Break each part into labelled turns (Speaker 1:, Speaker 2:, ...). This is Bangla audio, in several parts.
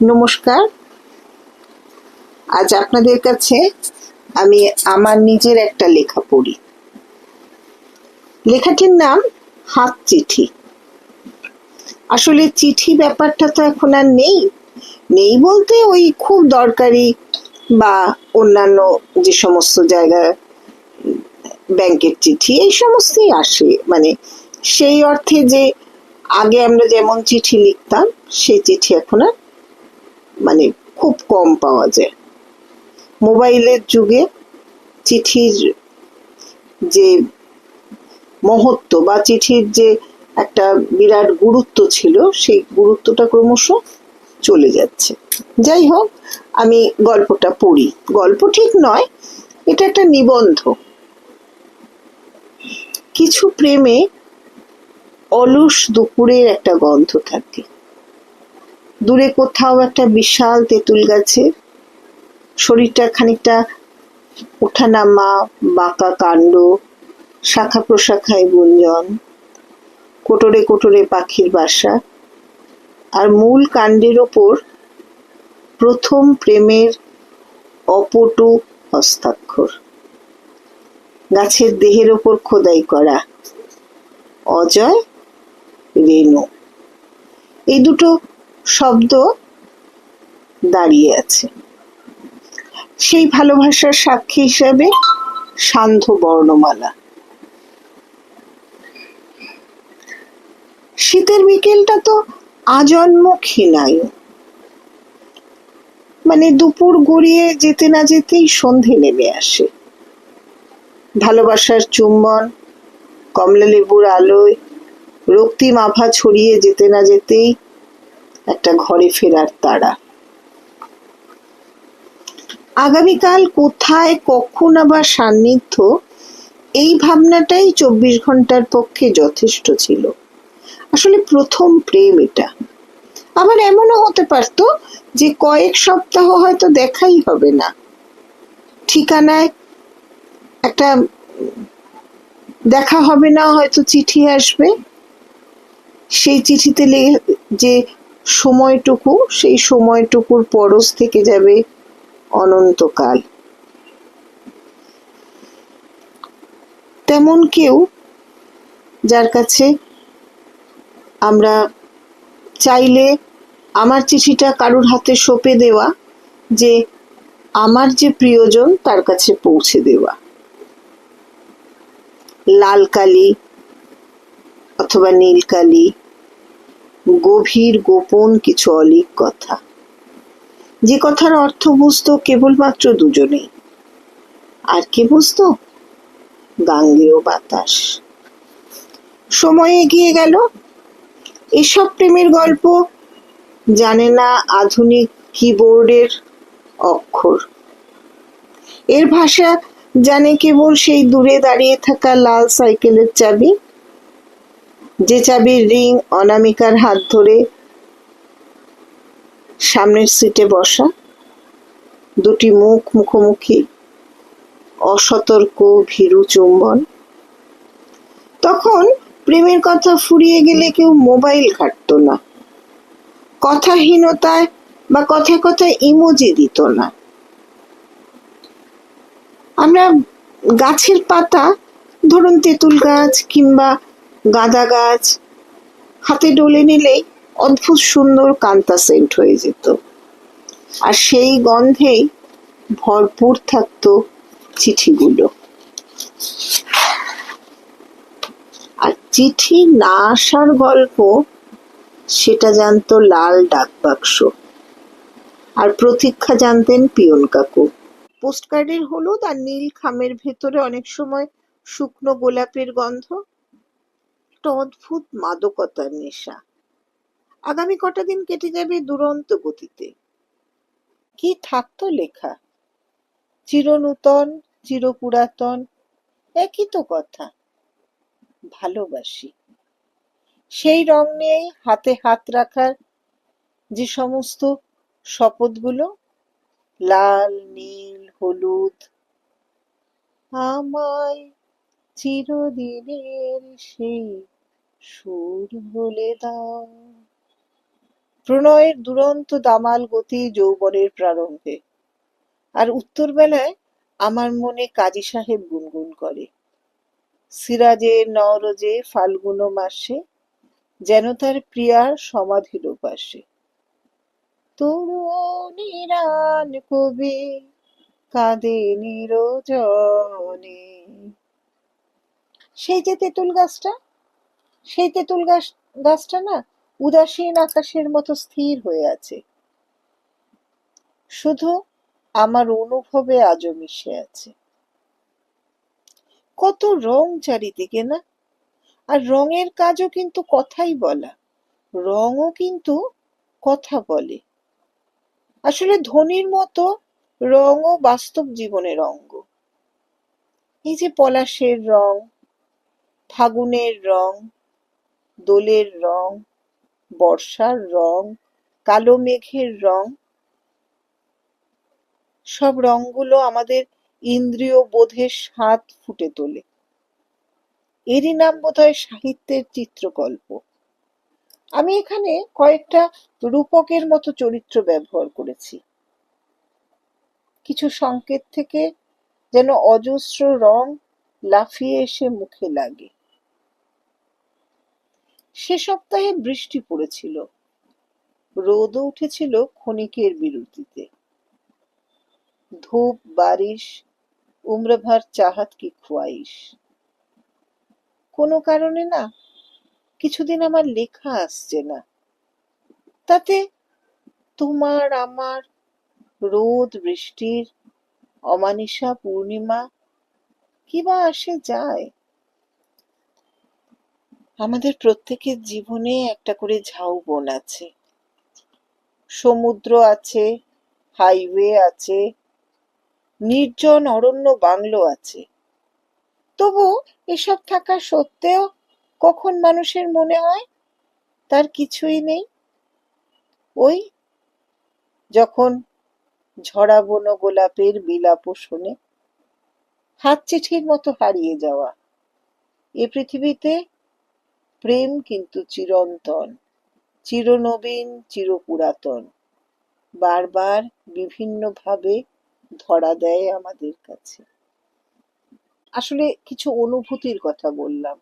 Speaker 1: নমস্কার। আজ আপনাদের কাছে আমি আমার নিজের একটা লেখা পড়ি। লেখাটির নাম হাত চিঠি। আসলে চিঠি ব্যাপারটা তো এখন আর নেই। নেই বলতে ওই খুব দরকারি বা অন্যান্য যে সমস্ত জায়গায় ব্যাংকের চিঠি, এই সমস্তই আসে। মানে সেই অর্থে যে আগে আমরা যেমন চিঠি লিখতাম, সেই চিঠি এখন আর মানে খুব কম পাওয়া যায়। মোবাইলের যুগে চিঠির যে মহত্ব বা চিঠির যে একটা বিরাট গুরুত্ব ছিল, সেই গুরুত্বটা ক্রমশ চলে যাচ্ছে। যাই হোক, আমি গল্পটা পড়ি। গল্প ঠিক নয়, এটা একটা নিবন্ধ। কিছু প্রেমে অলস দুপুরের একটা গন্ধ থাকে। দূরে কোথাও একটা বিশাল তেঁতুল গাছে। শরীরটা খানিকটা ওঠানামা, বাঁকা কাণ্ড শাখা প্রশাখায় গুঞ্জন, কোটরে কোটরে পাখির বাসা। আর মূল কাণ্ডের ওপর প্রথম প্রেমের অপটু হস্তাক্ষর। গাছের দেহের ওপর খোদাই করা, অজয়, রেণু। এই দুটো শব্দ দাঁড়িয়ে আছে। সেই ভালোবাসার সাক্ষী হিসাবে সান্ধ্য বর্ণমালা। শীতের বিকেলটা তো আজন্ম ক্ষীণায়ু মানে দুপুর গড়িয়ে যেতে না যেতেই সন্ধে নেমে আসে। ভালোবাসার চুম্বন কমলা লেবুর আলোয় রক্তিম আভা ছড়িয়ে যেতে না যেতেই একটা ঘরে ফেরার তারা আগামীকাল কোথায়, কখন আবার সান্নিধ্য, এই ভাবনাটাই চব্বিশ ঘণ্টার পক্ষে যথেষ্ট ছিল। আসলে প্রথম প্রেম এটা। আবার এমনও হতে পারতো যে কয়েক সপ্তাহ হয়তো দেখাই হবে না। ঠিকানায় একটা দেখা হবে না, হয়তো চিঠি আসবে। সেই চিঠিতে যে সময়টুকু, সেই সময়টুকুর পরশ থেকে যাবে অনন্তকাল। তেমন কেউ যার কাছে আমরা চাইলে আমার চিঠিটা কারুর হাতে সঁপে দেওয়া, যে আমার যে প্রিয়জন তার কাছে পৌঁছে দেওয়া। লাল কালি অথবা নীল কালি গভীর গোপন কিছু অলিক কথা। যে কথার অর্থ বুঝতো কেবলমাত্র দুজনেই। আর কে বুঝতো? গাঙ্গেয় বাতাস। সময় এগিয়ে গেল। এসব প্রেমের গল্প জানে না আধুনিক কিবোর্ডের অক্ষর। এর ভাষা জানে কেবল সেই দূরে দাঁড়িয়ে থাকা লাল সাইকেলের চাবি। যে চাবির রিং অনামিকার হাত ধরে সামনের সিটে বসা, দুটি মুখ মুখোমুখি, অসতর্ক, ভীরু চুম্বন। তখন প্রেমের কথা ফুরিয়ে গেলে কেউ মোবাইল ঘাটতো না। কথাহীনতায় বা কথায় কথায় ইমোজি দিত না। আমরা গাছের পাতা, ধরুন তেঁতুল গাছ কিংবা গাঁদা গাছ। হাতে ডলে নিলেই অদ্ভুত সুন্দর কান্তা সেন্ট হয়ে যেত। আর সেই গন্ধেই ভরপুর থাকতো চিঠিগুলো। আর চিঠি না আসার গল্প, সেটা জানতো লাল ডাকবাক্স আর প্রতীক্ষা জানতেন পিয়ন কাকু। পোস্টকার্ডের হলুদ আর নীল খামের ভেতরে অনেক সময় শুকনো গোলাপের গন্ধ। একটা অদ্ভুত মাদকতার নেশা। আগামী কটা দিন কেটে যাবে দুরন্ত গতিতে। কি থাকতো লেখা? চিরনূতন, চিরপুরাতন, একই তো কথা। ভালোবাসি। সেই রং নিয়েই হাতে হাত রাখার যে সমস্ত শপথগুলো, লাল, নীল, হলুদ, আমায় চিরদিনের সেই সুর বলে দাও প্রণয়ের দুরন্ত দামাল গতি যৌবনের প্রারম্ভে। আর উত্তরবেলায় আমার মনে কাজী সাহেব গুনগুন করে। সিরাজের নরজে ফাল্গুন মাসে, যেন তার প্রিয়ার সমাধির পাশে তরুণীরান কবি, কাঁদে নিরজনে। সেই যে তেঁতুল গাছটা সেই তেঁতুল গাছ, গাছটা না উদাসীন আকাশের মতো স্থির হয়ে আছে। শুধু আমার অনুভবে আজও মিশে আছে। কত রং চারিদিকে না? আর রঙের কাজও কিন্তু কথাই বলা। রঙও কিন্তু কথা বলে। আসলে ধ্বনির মতো রঙও বাস্তব জীবনের অঙ্গ। এই যে পলাশের রং, ফাগুনের রং দোলের রং, বর্ষার রং, কালো মেঘের রং। সব রংগুলো আমাদের ইন্দ্রিয় বোধের স্বাদ ফুটে তোলে। এরই নাম বোধহয় সাহিত্যের চিত্রকল্প। আমি এখানে কয়েকটা রূপকের মতো চরিত্র ব্যবহার করেছি। কিছু সংকেত থেকে যেন অজস্র রং লাফিয়ে এসে মুখে লাগে। সে সপ্তাহে বৃষ্টি পড়েছিল। রোদও উঠেছিল ক্ষণিকের বিরতিতে। ধূপ, বারিশ, উম্রভার চাহাত কি খোয়াইশ কোনো কারণে না, কিছুদিন আমার লেখা আসছে না। তাতে তোমার, আমার, রোদ, বৃষ্টির, অমানিসা, পূর্ণিমা কিবা আসে যায়? আমাদের প্রত্যেকের জীবনে একটা করে ঝাউবন আছে। সমুদ্র আছে, হাইওয়ে আছে, নির্জন অরণ্য বাংলো আছে। তবু এসব থাকা সত্ত্বেও কখন মানুষের মনে হয় তার কিছুই নেই? ওই যখন ঝরা বন গোলাপের বিলাপ শোনে হাত চিঠির মতো হারিয়ে যাওয়া। এ পৃথিবীতে প্রেম কিন্তু চিরন্তন, চিরনবীন, চিরপুরাতন। বারবার বিভিন্নভাবে ধরা দেয় আমাদের কাছে। আসলে কিছু অনুভূতির কথা বললাম।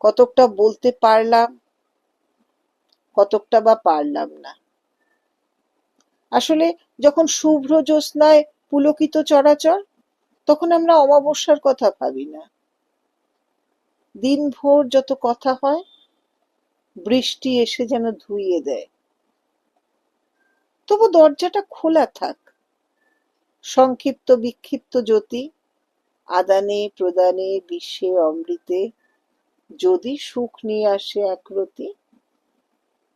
Speaker 1: কতকটা বলতে পারলাম, কতকটা বা পারলাম না। আসলে যখন শুভ্র জ্যোৎস্নায় পুলকিত চরাচর, তখন আমরা অমাবস্যার কথা ভাবি না। দিনভর যত কথা হয়, বৃষ্টি এসে যেন ধুইয়ে দেয়। তবু দরজাটা খোলা থাক। সংক্ষিপ্ত বিক্ষিপ্ত জ্যোতি, আদানে, প্রদানে বিশ্বে অমৃতে, যদি সুখ নিয়ে আসে একরতি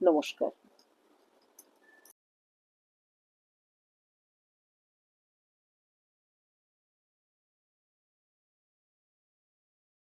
Speaker 1: নমস্কার।